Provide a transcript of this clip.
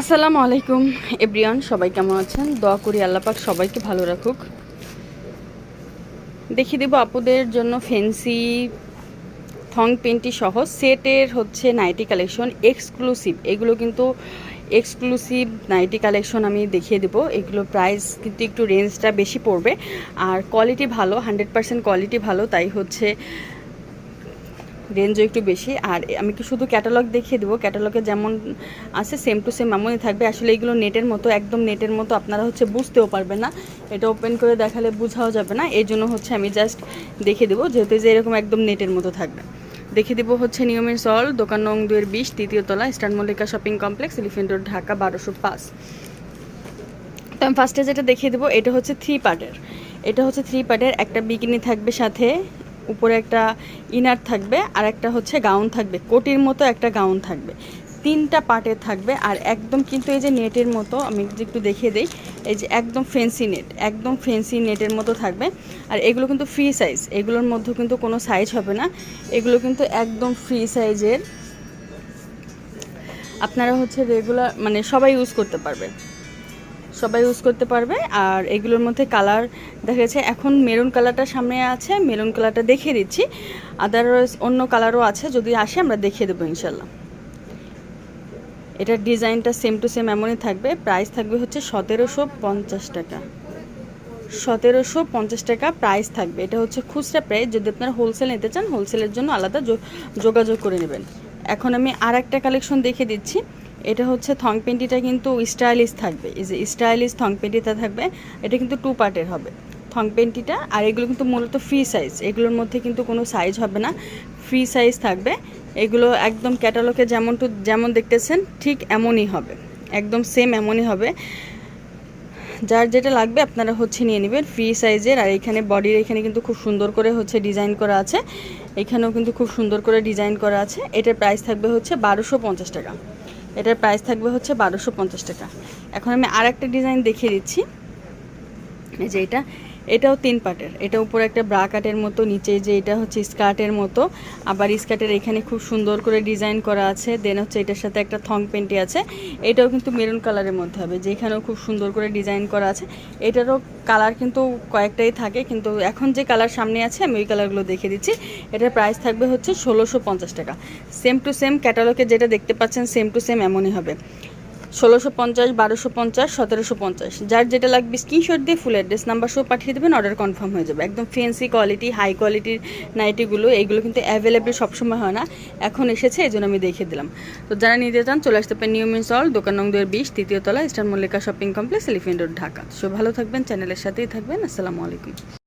আসসালামু আলাইকুম এব্রিয়ান সবাই কেমন আছেন? দোয়া করি আল্লাপাক সবাইকে ভালো রাখুক। দেখিয়ে দেবো আপুদের জন্য ফেন্সি থং পেন্টি সহ। সেটের হচ্ছে নাইটি কালেকশন এক্সক্লুসিভ এগুলো কিন্তু এক্সক্লুসিভ নাইটি কালেকশন আমি দেখিয়ে দেবো। এগুলো প্রাইস কিন্তু একটু রেঞ্জটা বেশি পড়বে। আর কোয়ালিটি ভালো হান্ড্রেড পার্সেন্ট কোয়ালিটি ভালো। তাই হচ্ছে রেঞ্জও একটু বেশি। আর আমি কি শুধু ক্যাটালগ দেখিয়ে দেবো? ক্যাটালগে যেমন আছে সেম টু সেম এমনই থাকবে। আসলে এগুলো নেটের মতো, একদম নেটের মতো আপনারা হচ্ছে বুঝতেও পারবেন না। এটা ওপেন করে দেখালে বোঝাও যাবে না। এই জন্য হচ্ছে আমি জাস্ট দেখিয়ে দেবো। যেহেতু যে এরকম একদম নেটের মতো থাকবে। দেখিয়ে দেবো হচ্ছে নিয়মের সল দোকান নং দুয়ের বিশ, তৃতীয় তলা, star Mallika shopping complex elephant road Dhaka, বারোশো পাঁচ। তো আমি ফার্স্টে যেটা দেখিয়ে দেবো, এটা হচ্ছে থ্রি পার্টের এটা হচ্ছে থ্রি পার্টের একটা বিকিনি থাকবে সাথে উপরে একটা ইনার থাকবে আর একটা হচ্ছে গাউন থাকবে। কোটির মতো একটা গাউন থাকবে। তিনটা পার্টের থাকবে আর একদম কিন্তু এই যে নেটের মতো, আমি একটু দেখিয়ে দিই, এই যে একদম ফেন্সি নেট একদম ফেন্সি নেটের মতো থাকবে। আর এগুলো কিন্তু ফ্রি সাইজ এগুলোর মধ্যে কিন্তু কোনো সাইজ হবে না। এগুলো কিন্তু একদম ফ্রি সাইজের আপনারা হচ্ছে রেগুলার মানে সবাই ইউজ করতে পারবে। সবাই ইউজ করতে পারবে। আর এগুলোর মধ্যে কালার দেখা যাচ্ছে, এখন মেরুন কালারটা সামনে আছে মেরুন কালারটা দেখিয়ে দিচ্ছি। আদারওয়াইজ অন্য কালারও আছে, যদি আসে আমরা দেখিয়ে দেবো ইনশাল্লাহ। এটার ডিজাইনটা সেম টু সেম এমনই থাকবে প্রাইস থাকবে হচ্ছে সতেরোশো পঞ্চাশ টাকা। সতেরোশো পঞ্চাশ টাকা প্রাইস থাকবে। এটা হচ্ছে খুচরা প্রাইস যদি আপনারা হোলসেল নিতে চান হোলসেলের জন্য আলাদা যোগাযোগ করে নেবেন। এখন আমি আর একটা কালেকশন দেখে দিচ্ছি। এটা হচ্ছে থং পেন্টিটা কিন্তু স্টাইলিশ থাকবে। এই যে স্টাইলিশ থং পেন্টিটা থাকবে, এটা কিন্তু টু পার্টের হবে। থং পেন্টিটা আর এগুলো কিন্তু মূলত ফ্রি সাইজ এগুলোর মধ্যে কিন্তু কোনো সাইজ হবে না। ফ্রি সাইজ থাকবে, এগুলো একদম ক্যাটালগে যেমন টু যেমন দেখতেছেন, ঠিক এমনই হবে। একদম সেম এমনই হবে। যার যেটা লাগবে আপনারা হচ্ছে নিয়ে নেবেন ফ্রি সাইজের আর এখানে বডির এখানে কিন্তু খুব সুন্দর করে হচ্ছে ডিজাইন করা আছে। এখানেও কিন্তু খুব সুন্দর করে ডিজাইন করা আছে। এটার প্রাইস থাকবে হচ্ছে বারোশো টাকা। এটার প্রাইস থাকবে হচ্ছে বারোশো পঞ্চাশ টাকা। এখন আমি আর একটা ডিজাইন দেখিয়ে দিচ্ছি। এই যে এটা, এটাও তিন পাটের। এটা উপরে একটা ব্রা কাটের মতো, নিচে যে এটা হচ্ছে স্কার্টের মতো। আবার স্কার্টের এখানে খুব সুন্দর করে ডিজাইন করা আছে। দেন হচ্ছে এটার সাথে একটা থং পেন্টি আছে। এটাও কিন্তু মেরুন কালারের মধ্যে হবে। যেখানেও খুব সুন্দর করে ডিজাইন করা আছে। এটারও কালার কিন্তু কয়েকটাই থাকে, কিন্তু এখন যে কালার সামনে আছে, আমি ওই কালারগুলো দেখে দিচ্ছি। এটার প্রাইস থাকবে হচ্ছে ষোলোশো টাকা। সেম টু সেম ক্যাটালগে যেটা দেখতে পাচ্ছেন, সেম টু সেম এমনই হবে। ষোলোশো পঞ্চাশ, বারোশো পঞ্চাশ, সতেরোশো পঞ্চাশ। যার যেটা লাগবে স্ক্রিনশট দিয়ে ফুল অ্যাড্রেস নাম্বার সহ পাঠিয়ে দেবেন অর্ডার কনফার্ম হয়ে যাবে। একদম ফেন্সি কোয়ালিটি হাই কোয়ালিটির নাইটিগুলো এইগুলো কিন্তু অ্যাভেলেবেল সবসময় হয় না। এখন এসেছে এই জন্য আমি দেখে দিলাম। তো যারা নিতে চান, চলে আসতে পারেন নিয়মিন সল দোকান নং দুয়ের বিশ, তৃতীয় তলা, star Mallika shopping complex elephant road Dhaka. সব ভালো থাকবেন চ্যানেলের সাথেই থাকবেন। আসসালামু আলাইকুম।